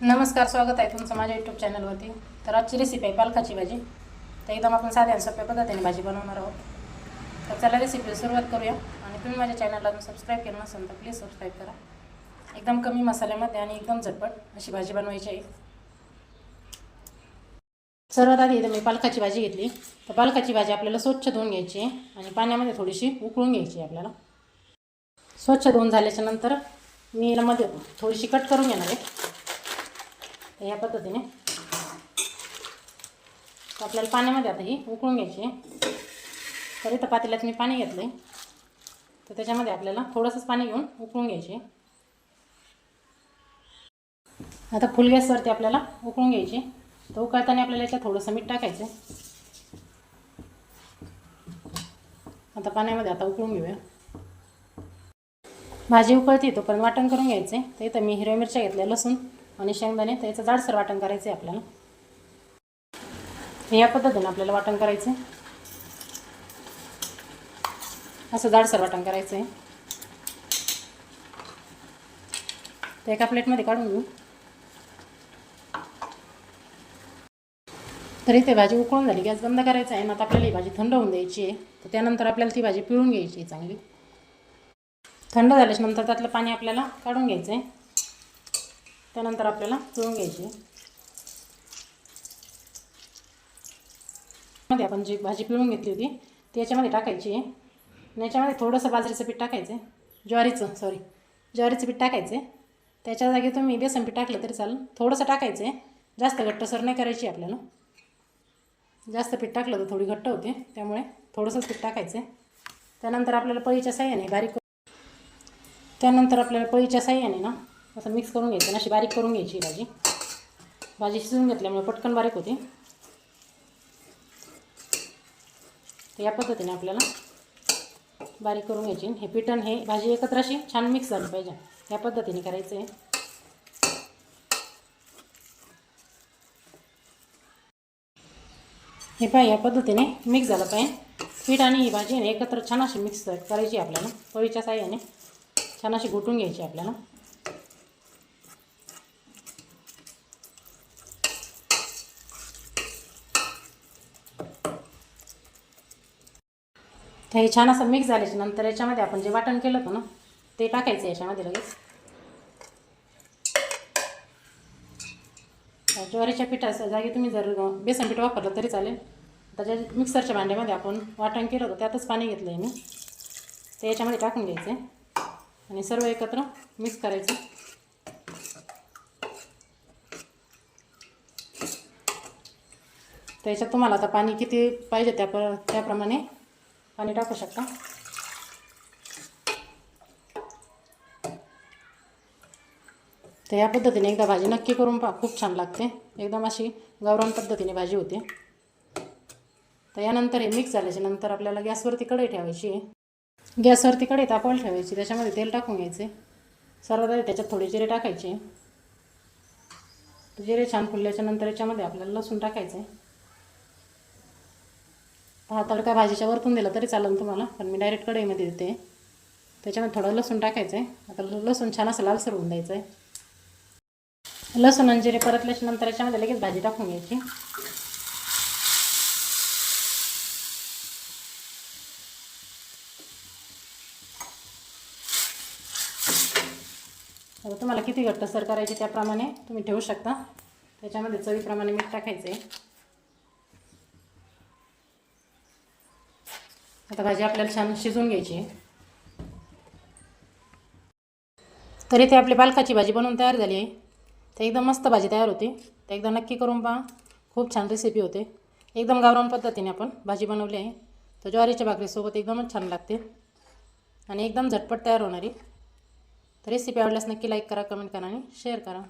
नमस्कार स्वागत आहे तुमचं माझ्या यूट्यूब चॅनलवरती तर आजची रेसिपी आहे पालकाची भाजी. तर एकदम आपण साध्या आणि सोप्या पद्धतीने भाजी बनवणार आहोत. तर चला रेसिपीला सुरुवात करूया. आणि तुम्ही माझ्या चॅनलला अजून सबस्क्राईब केलं नसेल तर प्लीज सबस्क्राईब करा. एकदम कमी मसाल्यामध्ये आणि एकदम झटपट अशी भाजी बनवायची आहे. सर्वात आधी इथं मी पालकाची भाजी घेतली. तर पालकाची भाजी आपल्याला स्वच्छ धुवून घ्यायची आहे आणि पाण्यामध्ये थोडीशी उकळून घ्यायची आहे आपल्याला. स्वच्छ धुवून झाल्याच्यानंतर मी यामध्ये थोडीशी कट करून घेणार आहे. तर या पद्धतीने. तर आपल्याला पाण्यामध्ये आता ही उकळून घ्यायची आहे. तर इथं पातेल्यात मी पाणी घेतलं आहे तर त्याच्यामध्ये आपल्याला थोडंसंच पाणी घेऊन उकळून घ्यायचे आता फुल गॅसवरती आपल्याला उकळून घ्यायची तर उकळताना आपल्याला याच्यात थोडंसं मीठ टाकायचं आहे. आता पाण्यामध्ये आता उकळून घेऊया. भाजी उकळते तोपर्यंत वाटण करून घ्यायचं आहे तर इथं मी हिरव्या मिरच्या घेतल्या लसूण. आणि शेंगदाणे तर याचं जाडसर वाटण करायचं आहे आपल्याला या पद्धतीने आपल्याला वाटण करायचं आहे असं जाडसर वाटण करायचं आहे ते एका प्लेटमध्ये काढून घेऊ. तर इथे भाजी उकळून झाली गॅस बंद करायचा आहे ना आता आपल्याला ही भाजी थंड होऊन द्यायची आहे. तर त्यानंतर आपल्याला ती भाजी पिळून घ्यायची आहे चांगली. थंड झाल्याच्यानंतर त्यातलं पाणी आपल्याला काढून घ्यायचं आहे त्यानंतर आपल्याला पिळून घ्यायची आहे. मध्ये आपण जी भाजी पिळून घेतली होती ती याच्यामध्ये टाकायची आहे. आणि याच्यामध्ये थोडंसं बाजरीचं पीठ टाकायचं आहे. ज्वारीचं सॉरी ज्वारीचं पीठ टाकायचं आहे. त्याच्या जागी तुम्ही बेसन पीठ टाकलं तरी चालेल. थोडंसं टाकायचं आहे. जास्त घट्टसर नाही करायची आपल्याला. जास्त पीठ टाकलं तर थोडी घट्ट होते. त्यामुळे थोडंसंच पीठ टाकायचं आहे. त्यानंतर आपल्याला पळीच्या साह्याने बारीक त्यानंतर आपल्याला पळीच्या साह्याने ना असं मिक्स करून घ्यायचं आणि अशी बारीक करून घ्यायची भाजी. भाजी शिजवून घेतल्यामुळे पटकन बारीक होते. तर या पद्धतीने आपल्याला बारीक करून घ्यायची. हे पिठण हे भाजी एकत्र अशी छान मिक्स झाली पाहिजे. या पद्धतीने करायचं आहे हे पाय या पद्धतीने मिक्स झालं पाहिजे. पीठ आणि ही भाजी एकत्र छान अशी मिक्स करायची आपल्याला. पोळीच्या साह्याने छान अशी घोटून घ्यायची आपल्याला. हे छान असं मिक्स झाल्याच्यानंतर याच्यामध्ये आपण जे वाटण केलं होतं ना ते टाकायचं याच्यामध्ये लगेच. ज्वारीच्या पिठाच्या जागी तुम्ही जर बेसन पीठ वापरलं तरी चालेल. त्याच्या मिक्सरच्या भांड्यामध्ये आपण वाटण केलं होतं त्यातच पाणी घेतलं आहे मी. ते याच्यामध्ये टाकून घ्यायचं. आणि सर्व एकत्र मिक्स करायचं. त्याच्यात तुम्हाला आता पाणी किती पाहिजे त्या प्र त्याप्रमाणे पाणी टाकू शकता? तर या पद्धतीने एकदा भाजी नक्की करून पा खूप छान लागते. एकदम अशी गावरान पद्धतीने भाजी होते. तर यानंतर हे मिक्स झाल्याच्यानंतर आपल्याला गॅसवरती कढई ठेवायची आहे. गॅसवरती कढई तापवायला ठेवायची त्याच्यामध्ये तेल टाकून घ्यायचे. सर्वात आधी त्याच्यात थोडे जिरे टाकायचे. जिरे छान फुलल्याच्या नंतर याच्यामध्ये आपल्याला लसूण टाकायचं. आहे हा तडका भाजीच्या वरतून दिला तरी चालेल तुम्हाला पण मी डायरेक्ट कढईमध्ये देते. त्याच्यामध्ये थोडं लसूण टाकायचं आहे आता लसूण छान असं लालसर होऊन द्यायचं आहे लसूण आणि जिरे परतल्याच्यानंतर याच्यामध्ये लगेच भाजी टाकून घ्यायची. आता तुम्हाला किती घट्टसर करायची त्याप्रमाणे तुम्ही ठेवू शकता. त्याच्यामध्ये चवीप्रमाणे मीठ टाकायचं आहे आता भाजी आपल्याला छान शिजवून घ्यायची. तर इथे आपली पालकाची भाजी बनवून तयार झाली आहे. तर एकदम मस्त भाजी तयार होते. तर एकदा नक्की करून पहा. खूप छान रेसिपी होते. एकदम गावरान पद्धतीने आपण भाजी बनवली आहे. तर ज्वारीच्या भाकरीसोबत एकदमच छान लागते. आणि एकदम झटपट तयार होणारी. तर रेसिपी आवडल्यास नक्की लाईक करा कमेंट करा आणि शेअर करा.